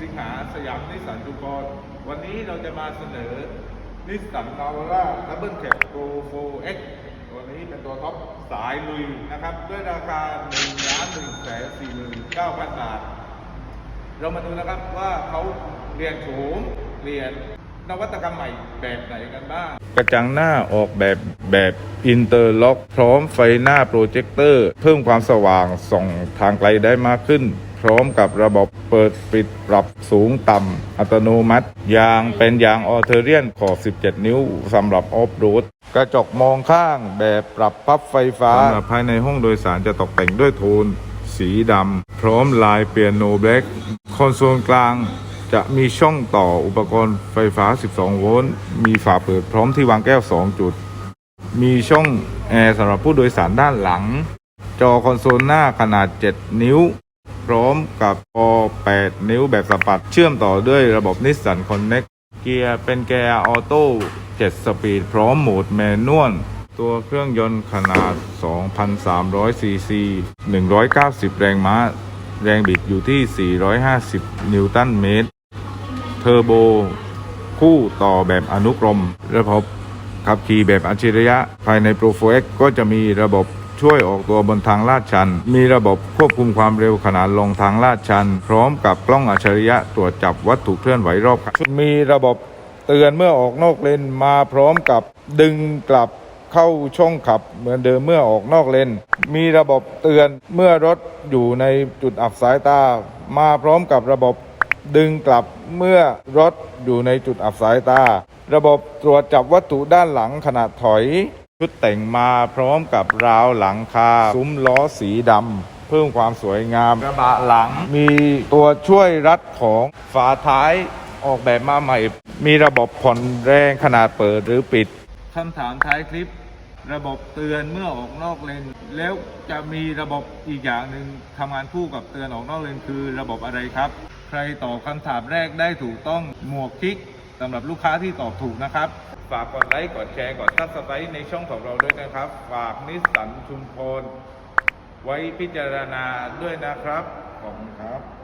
สิงหาสยามนิสสันจุกร วันนี้เราจะมาเสนอนิสสันนาวาร่าดับเบิลแคปโปรโฟเอ็กตัวนี้เป็นตัวท็อปสายลุยนะครับ ด้วยราคา1ล้าน1แสน4 9 0 0 0บาท เรามาดูนะครับว่าเขาเรียนโฉมเรียนนวัตกรรมใหม่แบบไหนกันบ้าง กระจังหน้าออกแบบแบบอินเตอร์ล็อก พร้อมไฟหน้าโปรเจคเตอร์ เพิ่มความสว่างส่องทางไกลได้มากขึ้น พร้อมกับระบบเปิดปิดปรับสูงต่ำอัตโนมัติ ยางเป็นยางออเทเรียนขอบ 17 นิ้วสำหรับออฟโรดกระจกมองข้างแบบปรับพับไฟฟ้าภายในห้องโดยสารจะตกแต่งด้วยโทน สีดำพร้อมลายเปียโนแบล็กคอนโซลกลางจะมีช่องต่ออุปกรณ์ไฟฟ้า 12 โวลต์ มีฝาเปิดพร้อมที่วางแก้ว 2 จุด มีช่องแอร์สำหรับผู้โดยสารด้านหลัง จอคอนโซลหน้าขนาด 7 นิ้ว พร้อมกับจอ8 นิ้วแบบสัมผัสเชื่อมต่อด้วยระบบ Nissan Connect เกียร์เป็นเกียร์ออโต้7สปีดพร้อมโหมดแมนนวลตัวเครื่องยนต์ขนาด 2,300 ซีซี 190 แรงม้า แรงบิดอยู่ที่ 450 นิวตันเมตร เทอร์โบ คู่ต่อแบบอนุกรม ระบบขับขี่แบบอัจฉริยะ ภายใน Pro 4X ก็จะมีระบบ ช่วยออกตัวบนทางลาดชัน มีระบบควบคุมความเร็วขณะลงทางลาดชัน พร้อมกับกล้องอัจฉริยะตรวจจับวัตถุเคลื่อนไหวรอบคันมีระบบเตือนเมื่อออกนอกเลนมาพร้อมกับดึงกลับเข้าช่องขับเหมือนเดิมเมื่อออกนอกเลน มีระบบเตือนเมื่อรถอยู่ในจุดอับสายตา มาพร้อมกับระบบดึงกลับเมื่อรถอยู่ในจุดอับสายตา ระบบตรวจจับวัตถุด้านหลังขณะถอย ชุดแต่งมาพร้อมกับราวหลังคา ซุ้มล้อสีดำเพิ่มความสวยงามกระบะหลัง มีตัวช่วยรัดของฝาท้ายออกแบบมาใหม่ มีระบบผ่อนแรงขนาดเปิดหรือปิดคำถามท้ายคลิป ระบบเตือนเมื่อออกนอกเลน แล้วจะมีระบบอีกอย่างหนึ่งทำงานคู่กับเตือนออกนอกเลนคือระบบอะไรครับ ใครตอบคำถามแรกได้ถูกต้องหมวกคลิกสำหรับลูกค้าที่ตอบถูกนะครับ ฝากกดไลค์ กดแชร์ กดซับสไครต์ในช่องของเราด้วยนะครับ ฝากนิสสันชุมพลไว้พิจารณาด้วยนะครับ ขอบคุณครับ